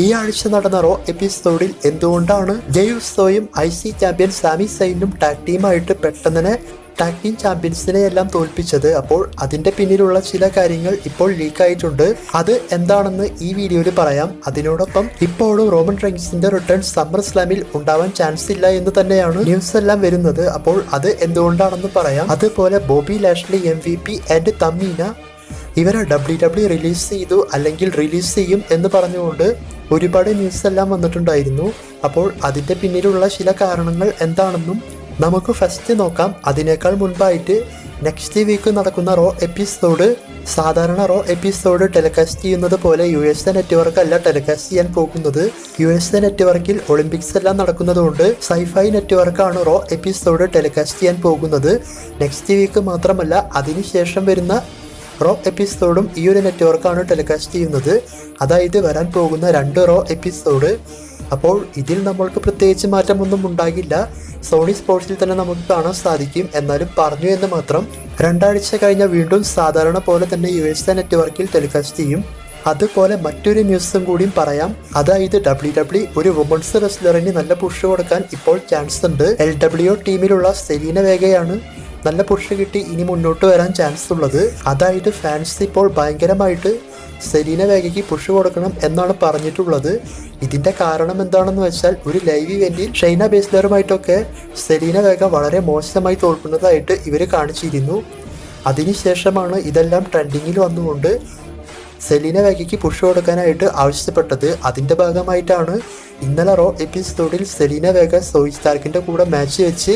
ഈ ആഴ്ച നടന്ന റോ എപ്പിസോഡിൽ എന്തുകൊണ്ടാണ് ജയുസോയും ഐ സി ചാമ്പ്യൻ സാമി സൈനും ടാഗ് ടീമായിട്ട് പെട്ടെന്ന് ടാഗ് ടീം ചാമ്പ്യൻസിനെ എല്ലാം തോൽപ്പിച്ചത്? അപ്പോൾ അതിന്റെ പിന്നിലുള്ള ചില കാര്യങ്ങൾ ഇപ്പോൾ ലീക്ക് ആയിട്ടുണ്ട്. അത് എന്താണെന്ന് ഈ വീഡിയോയിൽ പറയാം. അതിനോടൊപ്പം ഇപ്പോഴും റോമൻ റെയിൻസിന്റെ റിട്ടേൺ സമ്മർ സ്ലാമിൽ ഉണ്ടാവാൻ ചാൻസ് ഇല്ല എന്ന് തന്നെയാണ് ന്യൂസ് എല്ലാം വരുന്നത്. അപ്പോൾ അത് എന്തുകൊണ്ടാണെന്ന് പറയാം. അതുപോലെ Bobby Lashley M V P and Tamina ഇവരെ ഡബ്ല്യു ഡബ്ല്യു റിലീസ് ചെയ്തു അല്ലെങ്കിൽ റിലീസ് ചെയ്യും എന്ന് പറഞ്ഞുകൊണ്ട് ഒരുപാട് ന്യൂസ് എല്ലാം വന്നിട്ടുണ്ടായിരുന്നു. അപ്പോൾ അതിന്റെ പിന്നിലുള്ള ചില കാരണങ്ങൾ എന്താണെന്നും നമുക്ക് ഫസ്റ്റ് നോക്കാം. അതിനേക്കാൾ മുൻപായിട്ട് നെക്സ്റ്റ് വീക്ക് നടക്കുന്ന റോ എപ്പിസോഡ് സാധാരണ റോ എപ്പിസോഡ് ടെലികാസ്റ്റ് ചെയ്യുന്നത് പോലെ യു എസ് എ നെറ്റ്വർക്ക് അല്ല ടെലികാസ്റ്റ് ചെയ്യാൻ പോകുന്നത്. യു എസ് എ നെറ്റ്വർക്കിൽ ഒളിമ്പിക്സ് എല്ലാം നടക്കുന്നതുകൊണ്ട് സൈഫൈ നെറ്റ്വർക്കാണ് റോ എപ്പിസോഡ് ടെലികാസ്റ്റ് ചെയ്യാൻ പോകുന്നത്. നെക്സ്റ്റ് വീക്ക് മാത്രമല്ല അതിനുശേഷം വരുന്ന റോ എപ്പിസോഡും ഈ ഒരു നെറ്റ്വർക്കാണ് ടെലികാസ്റ്റ് ചെയ്യുന്നത്. അതായത് വരാൻ പോകുന്ന രണ്ട് റോ എപ്പിസോഡ്. അപ്പോൾ ഇതിൽ നമ്മൾക്ക് പ്രത്യേകിച്ച് മാറ്റമൊന്നും ഉണ്ടാകില്ല. സോണി സ്പോർട്സിൽ തന്നെ നമുക്ക് കാണാൻ സാധിക്കും. എന്നാലും പറഞ്ഞു എന്ന് മാത്രം രണ്ടാഴ്ച കഴിഞ്ഞ വീണ്ടും സാധാരണ പോലെ തന്നെ യു എസ് എ നെറ്റ്വർക്കിൽ ടെലികാസ്റ്റ് ചെയ്യും. അതുപോലെ മറ്റൊരു ന്യൂസും കൂടിയും പറയാം. അതായത് ഡബ്ല്യു ഡബ്ല്യു ഒരു വുമൺസ് റെസ്ലറിന് നല്ല പുഷ് കൊടുക്കാൻ ഇപ്പോൾ ചാൻസ് ഉണ്ട് എൽ ഡബ്ല്യു ടീമിലുള്ള സെലീന വേഗയാണ്. നല്ല പുഷ് കിട്ടി ഇനി മുന്നോട്ട് വരാൻ ചാൻസ് ഉള്ളത്. അതായത് ഫാൻസ് ഇപ്പോൾ ഭയങ്കരമായിട്ട് സെലീന വേഗയ്ക്ക് പുഷ് കൊടുക്കണം എന്നാണ് പറഞ്ഞിട്ടുള്ളത്. ഇതിന്റെ കാരണം എന്താണെന്ന് വെച്ചാൽ ഒരു ലൈവ് ഇവന്റിൽ ഷൈന ബേസ്ലറുമായിട്ടൊക്കെ സെലീന വേഗ വളരെ മോശമായി തോൽക്കുന്നതായിട്ട് ഇവർ കാണിച്ചിരുന്നു. അതിനുശേഷമാണ് ഇതെല്ലാം ട്രെൻഡിങ്ങിൽ വന്നുകൊണ്ട് സെലീന വേഗയ്ക്ക് പുഷ് കൊടുക്കാനായിട്ട് ആവശ്യപ്പെട്ടത്. അതിന്റെ ഭാഗമായിട്ടാണ് ഇന്നലെ റോ എപ്പിസോഡിൽ സെലീന വേഗ സോയി സ്റ്റാർക്കിന്റെ കൂടെ മാച്ച് വെച്ച്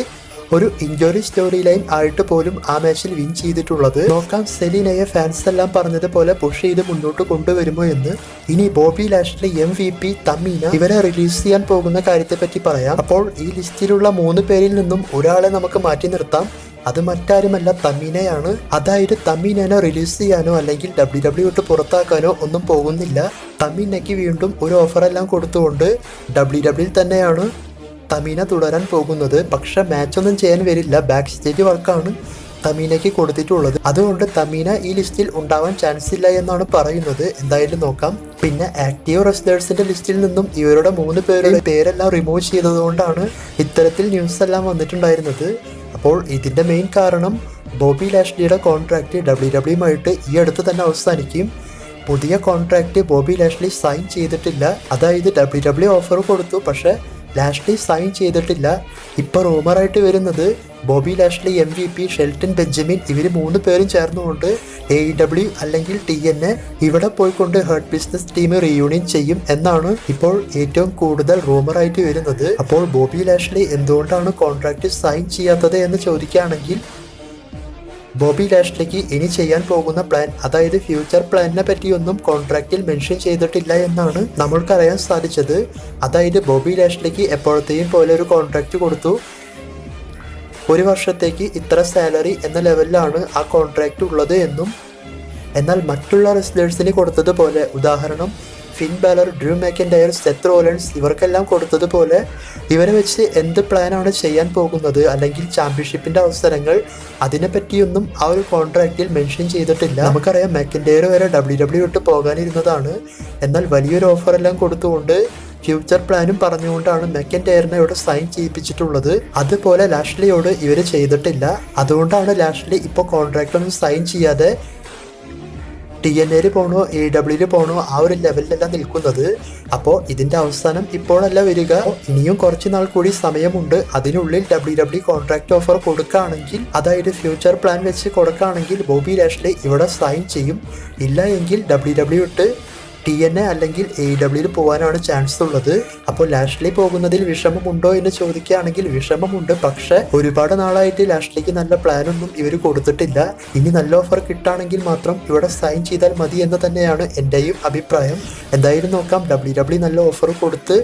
ഒരു ഇഞ്ചുറി സ്റ്റോറി ലൈൻ ആയിട്ട് പോലും ആ മാച്ചിൽ വിൻ ചെയ്തിട്ടുള്ളത്. നോക്കാം സെലീനയെ ഫാൻസ് എല്ലാം പറഞ്ഞതുപോലെ പുഷ് ചെയ്ത് മുന്നോട്ട് കൊണ്ടുവരുമോ എന്ന്. ഇനി Bobby Lashley M V P Tamina ഇവരെ റിലീസ് ചെയ്യാൻ പോകുന്ന കാര്യത്തെ പറ്റി പറയാം. അപ്പോൾ ഈ ലിസ്റ്റിലുള്ള മൂന്ന് പേരിൽ നിന്നും ഒരാളെ നമുക്ക് മാറ്റി നിർത്താം. അത് മറ്റാരുമല്ല തമീനയാണ്. അതായത് തമീനനെ റിലീസ് ചെയ്യാനോ അല്ലെങ്കിൽ ഡബ്ല്യു ഡബ്ല്യു ഇട്ട് പുറത്താക്കാനോ ഒന്നും പോകുന്നില്ല. തമീനയ്ക്ക് വീണ്ടും ഒരു ഓഫറെല്ലാം കൊടുത്തുകൊണ്ട് ഡബ്ല്യു ഡബ്ല്യു തന്നെയാണ് തമീന തുടരാൻ പോകുന്നത്. പക്ഷെ മാച്ചൊന്നും ചെയ്യാൻ വരില്ല. ബാക്ക് സ്റ്റേജ് വർക്കാണ് തമീനയ്ക്ക് കൊടുത്തിട്ടുള്ളത്. അതുകൊണ്ട് തമീന ഈ ലിസ്റ്റിൽ ഉണ്ടാവാൻ ചാൻസ് ഇല്ല എന്നാണ് പറയുന്നത്. എന്തായാലും നോക്കാം. പിന്നെ ആക്റ്റീവ് റെസ്ലേഴ്സിന്റെ ലിസ്റ്റിൽ നിന്നും ഇവരുടെ മൂന്ന് പേരുടെ പേരെല്ലാം റിമൂവ് ചെയ്തതുകൊണ്ടാണ് ഇത്തരത്തിൽ ന്യൂസ് എല്ലാം വന്നിട്ടുണ്ടായിരുന്നത്. അപ്പോൾ ഇതിന്റെ മെയിൻ കാരണം ബോബി ലാഷ്ലിയുടെ കോൺട്രാക്ട് ഡബ്ല്യു ഡബ്ല്യുമായിട്ട് ഈ അടുത്ത് തന്നെ അവസാനിക്കും. പുതിയ കോൺട്രാക്ട് ബോബി ലാഷ്ലി സൈൻ ചെയ്തിട്ടില്ല. അതായത് ഡബ്ല്യു ഡബ്ല്യു ഓഫർ കൊടുത്തു. പക്ഷേ ലാഷ്ലി സൈൻ ചെയ്തിട്ടില്ല. ഇപ്പോൾ റൂമറായിട്ട് വരുന്നത് Bobby Lashley M V P Shelton Benjamin ഇവർ മൂന്ന് പേരും ചേർന്നുകൊണ്ട് എ ഡബ്ല്യു അല്ലെങ്കിൽ ടി എൻ എ ഇവിടെ പോയിക്കൊണ്ട് ഹേർട്ട് ബിസിനസ് ടീം റീയൂണിയൻ ചെയ്യും എന്നാണ് ഇപ്പോൾ ഏറ്റവും കൂടുതൽ റൂമറായിട്ട് വരുന്നത്. അപ്പോൾ ബോബി ലാഷ്ലി എന്തുകൊണ്ടാണ് കോൺട്രാക്ട് സൈൻ ചെയ്യാത്തത് എന്ന് ചോദിക്കുകയാണെങ്കിൽ ബോബി ലാഷ്ലിക്ക് ഇനി ചെയ്യാൻ പോകുന്ന പ്ലാൻ അതായത് ഫ്യൂച്ചർ പ്ലാനിനെ പറ്റിയൊന്നും കോൺട്രാക്റ്റിൽ മെൻഷൻ ചെയ്തിട്ടില്ല എന്നാണ് നമ്മൾക്കറിയാൻ സാധിച്ചത്. അതായത് ബോബി ലാഷ്ലിക്ക് എപ്പോഴത്തെയും പോലെ ഒരു കോൺട്രാക്റ്റ് കൊടുത്തു. ഒരു വർഷത്തേക്ക് ഇത്ര സാലറി എന്ന ലെവലിലാണ് ആ കോൺട്രാക്റ്റ് ഉള്ളത് എന്നും. എന്നാൽ മറ്റുള്ള റെസ്ലേഴ്സിന് കൊടുത്തതുപോലെ ഉദാഹരണം Finn Balor Drew McIntyre Seth Rollins ഇവർക്കെല്ലാം കൊടുത്തതുപോലെ ഇവരെ വെച്ച് എന്ത് പ്ലാനാണ് ചെയ്യാൻ പോകുന്നത്? അല്ലെങ്കിൽ ചാമ്പ്യൻഷിപ്പിന്റെ അവസരങ്ങൾ അതിനെപ്പറ്റിയൊന്നും ആ ഒരു കോൺട്രാക്റ്റിൽ മെൻഷൻ ചെയ്തിട്ടില്ല. നമുക്കറിയാം മാക്കൻഡയർ വരെ ഡബ്ല്യു ഡബ്ല്യു വിട്ട് പോകാനിരുന്നതാണ്. എന്നാൽ വലിയൊരു ഓഫർ എല്ലാം കൊടുത്തുകൊണ്ട് ഫ്യൂച്ചർ പ്ലാനും പറഞ്ഞുകൊണ്ടാണ് മെക്കൻ ടയറിനെ ഇവിടെ സൈൻ ചെയ്യിപ്പിച്ചിട്ടുള്ളത്. അതുപോലെ ലാഷ്ലിയോട് ഇവർ ചെയ്തിട്ടില്ല. അതുകൊണ്ടാണ് ലാഷ്ലി ഇപ്പോൾ കോൺട്രാക്റ്റ് ഒന്നും സൈൻ ചെയ്യാതെ ടി എൻ എയിൽ പോകണോ എ ഡബ്ല്യൂയിൽ പോകണോ ആ ഒരു ലെവലിലെല്ലാം നിൽക്കുന്നത്. അപ്പോൾ ഇതിന്റെ അവസാനം ഇപ്പോഴല്ല വരിക. ഇനിയും കുറച്ച് നാൾ കൂടി സമയമുണ്ട്. അതിനുള്ളിൽ ഡബ്ല്യു ഡബ്ല്യു കോൺട്രാക്ട് ഓഫർ കൊടുക്കുകയാണെങ്കിൽ അതായത് ഫ്യൂച്ചർ പ്ലാൻ വെച്ച് കൊടുക്കുകയാണെങ്കിൽ ബോബി ലാഷ്ലി ഇവിടെ സൈൻ ചെയ്യും. ഇല്ല എങ്കിൽ ഡബ്ല്യു ഡബ്ല്യു ഇട്ട് ടി എൻ എ അല്ലെങ്കിൽ എ ഡബ്ല്യൂയിൽ പോകാനാണ് ചാൻസ് ഉള്ളത്. അപ്പോൾ ലാഷ്ലി പോകുന്നതിൽ വിഷമമുണ്ടോ എന്ന് ചോദിക്കുകയാണെങ്കിൽ വിഷമമുണ്ട്. പക്ഷെ ഒരുപാട് നാളായിട്ട് ലാഷ്ലിക്ക് നല്ല പ്ലാനൊന്നും ഇവർ കൊടുത്തിട്ടില്ല. ഇനി നല്ല ഓഫർ കിട്ടുകയാണെങ്കിൽ മാത്രം ഇവിടെ സൈൻ ചെയ്താൽ മതി എന്ന് തന്നെയാണ് എന്റെയും അഭിപ്രായം. എന്തായാലും നോക്കാം. ഡബ്ല്യു ഡബ്ല്യു നല്ല ഓഫർ കൊടുത്ത്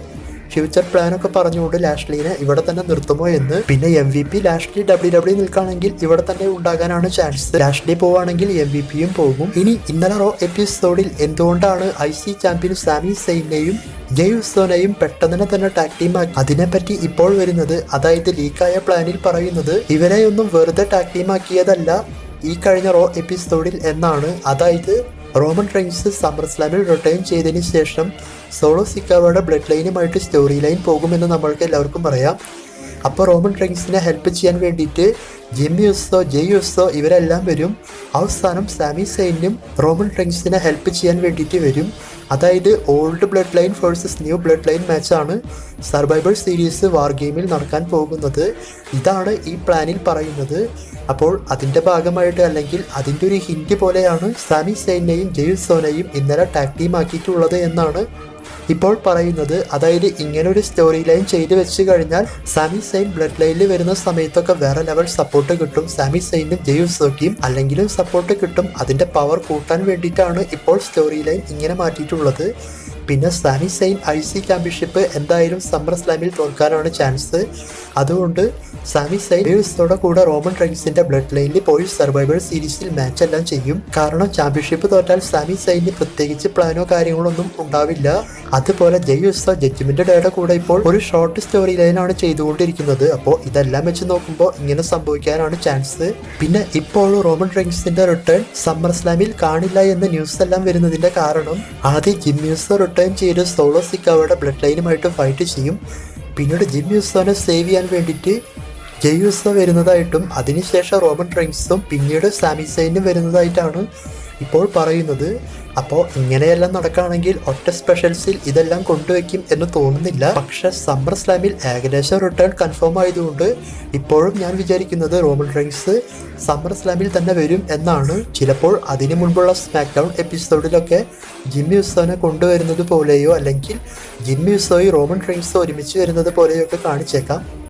ഫ്യൂച്ചർ പ്ലാനൊക്കെ പറഞ്ഞുകൊണ്ട് ലാഷ്ലിനെ ഇവിടെ തന്നെ നിർത്തുമോ എന്ന്. പിന്നെ M V P Lashley W W നിൽക്കുകയാണെങ്കിൽ ഇവിടെ തന്നെ ഉണ്ടാകാനാണ് ചാൻസ് ലാഷ്ലി പോവാണെങ്കിൽ എം വി പിയും പോകും. ഇനി ഇന്നലെ റോ എപ്പിസോഡിൽ എന്തുകൊണ്ടാണ് ഐ സി ചാമ്പ്യൻ സാമി സെയിനെയും ജെയ്സോനെയും പെട്ടെന്ന് തന്നെ ടാക് ടീമാക്കി അതിനെപ്പറ്റി ഇപ്പോൾ വരുന്നത് അതായത് ലീക്കായ പ്ലാനിൽ പറയുന്നത് ഇവരെയൊന്നും വെറുതെ ടാക് ടീമാക്കിയതല്ല ഈ കഴിഞ്ഞ റോ എപ്പിസോഡിൽ എന്നാണ്. അതായത് റോമൻ റെയിൻസ് സമ്മർ സ്ലാമിൽ റിട്ടേൺ ചെയ്തതിന് ശേഷം സോളോ സിക്കാവയുടെ ബ്ലഡ് ലൈനുമായിട്ട് സ്റ്റോറി ലൈൻ പോകുമെന്ന് നമ്മൾക്ക് എല്ലാവർക്കും പറയാം. അപ്പോൾ റോമൻ റെയിൻസിനെ ഹെൽപ്പ് ചെയ്യാൻ വേണ്ടിയിട്ട് ജിമ്മി യുസോ ജെയ് യുസോ ഇവരെല്ലാം വരും. അവസാനം സാമി സൈനും റോമൻ റെയിൻസിനെ ഹെൽപ്പ് ചെയ്യാൻ വേണ്ടിയിട്ട് വരും. അതായത് old blood line versus new blood line മാച്ചാണ് survival series വാർ ഗെയിമിൽ നടക്കാൻ പോകുന്നത്. ഇതാണ് ഈ പ്ലാനിൽ പറയുന്നത്. അപ്പോൾ അതിന്റെ ഭാഗമായിട്ട് അല്ലെങ്കിൽ അതിന്റെ ഒരു ഹിൻഡ് പോലെയാണ് സാമി സൈനെയും ജെയ്സോനെയും ഇന്നലെ ടാക് ടീം ആക്കിയിട്ടുള്ളത് എന്നാണ് ഇപ്പോൾ പറയുന്നത് അതായത് ഇങ്ങനെ ഒരു സ്റ്റോറി ലൈൻ ചെയ്തു വെച്ച് കഴിഞ്ഞാൽ സാമി സൈൻ ബ്ലഡ് ലൈനിൽ വരുന്ന സമയത്തൊക്കെ വേറെ ലെവൽ സപ്പോർട്ട് കിട്ടും. സാമി സൈനും ജെയ്സോക്കിയും അല്ലെങ്കിലും സപ്പോർട്ട് കിട്ടും. അതിന്റെ പവർ കൂട്ടാൻ വേണ്ടിയിട്ടാണ് ഇപ്പോൾ സ്റ്റോറി ലൈൻ ഇങ്ങനെ മാറ്റിയിട്ടുള്ളത്. പിന്നെ Sami Zayn I C championship എന്തായാലും സമ്മർ സ്ലാമിൽ തോൽക്കാനാണ് ചാൻസ് അതുകൊണ്ട് സാമി സൈൻ ഡേവിസോടെ കൂടെ റോമൻ റൈൻസിന്റെ ബ്ലഡ് ലൈനിൽ പോയി സർവൈവൽ സീരീസിൽ മാച്ച് എല്ലാം ചെയ്യും. കാരണം ചാമ്പ്യൻഷിപ്പ് തോറ്റാൽ സാമി സൈന് പ്രത്യേകിച്ച് പ്ലാനോ കാര്യങ്ങളോ ഒന്നും ഉണ്ടാവില്ല. അതുപോലെ ജയ്യുസ ജഡ്ജ്മെന്റ് ഡേയുടെ കൂടെ ഇപ്പോൾ ഒരു ഷോർട്ട് സ്റ്റോറി ലൈനാണ് ചെയ്തുകൊണ്ടിരിക്കുന്നത്. അപ്പോൾ ഇതെല്ലാം വെച്ച് നോക്കുമ്പോൾ ഇങ്ങനെ സംഭവിക്കാനാണ് ചാൻസ് പിന്നെ ഇപ്പോൾ റോമൻ റൈൻസിന്റെ റിട്ടേൺ സമ്മർ സ്ലാമിൽ കാണില്ല എന്ന ന്യൂസ് എല്ലാം വരുന്നതിന്റെ കാരണം ആദ്യം ജിമ്മ്യൂസോ റിട്ടേൺ ചെയ്ത് സോളോ അവരുടെ ബ്ലഡ് ലൈനുമായിട്ട് ഫൈറ്റ് ചെയ്യും. പിന്നീട് ജിം യൂസോനെ സേവ് ചെയ്യാൻ വേണ്ടിയിട്ട് ജെയ്യൂസോ വരുന്നതായിട്ടും അതിനുശേഷം റോമൻ ട്രെയിൻസും പിന്നീട് സാമിസൈനും വരുന്നതായിട്ടാണ് ഇപ്പോൾ പറയുന്നത് അപ്പോൾ ഇങ്ങനെയെല്ലാം നടക്കുകയാണെങ്കിൽ ഒറ്റ സ്പെഷ്യൽസിൽ ഇതെല്ലാം കൊണ്ടുവയ്ക്കും എന്ന് തോന്നുന്നില്ല. പക്ഷെ സമ്മർ സ്ലാമിൽ ഏകദേശം റിട്ടേൺ കൺഫേം ആയതുകൊണ്ട് ഇപ്പോഴും ഞാൻ വിചാരിക്കുന്നത് റോമൻ റൈൻസ് സമ്മർ സ്ലാമിൽ തന്നെ വരും എന്നാണ്. ചിലപ്പോൾ അതിനു മുൻപുള്ള സ്മാക്ക് ഡൗൺ എപ്പിസോഡിലൊക്കെ ജിമ്മി ഉസോനെ കൊണ്ടുവരുന്നത് പോലെയോ അല്ലെങ്കിൽ ജിമ്മി ഉസോയും റോമൻ റൈൻസ് ഒരുമിച്ച് വരുന്നത് പോലെയോ ഒക്കെ കാണിച്ചേക്കാം.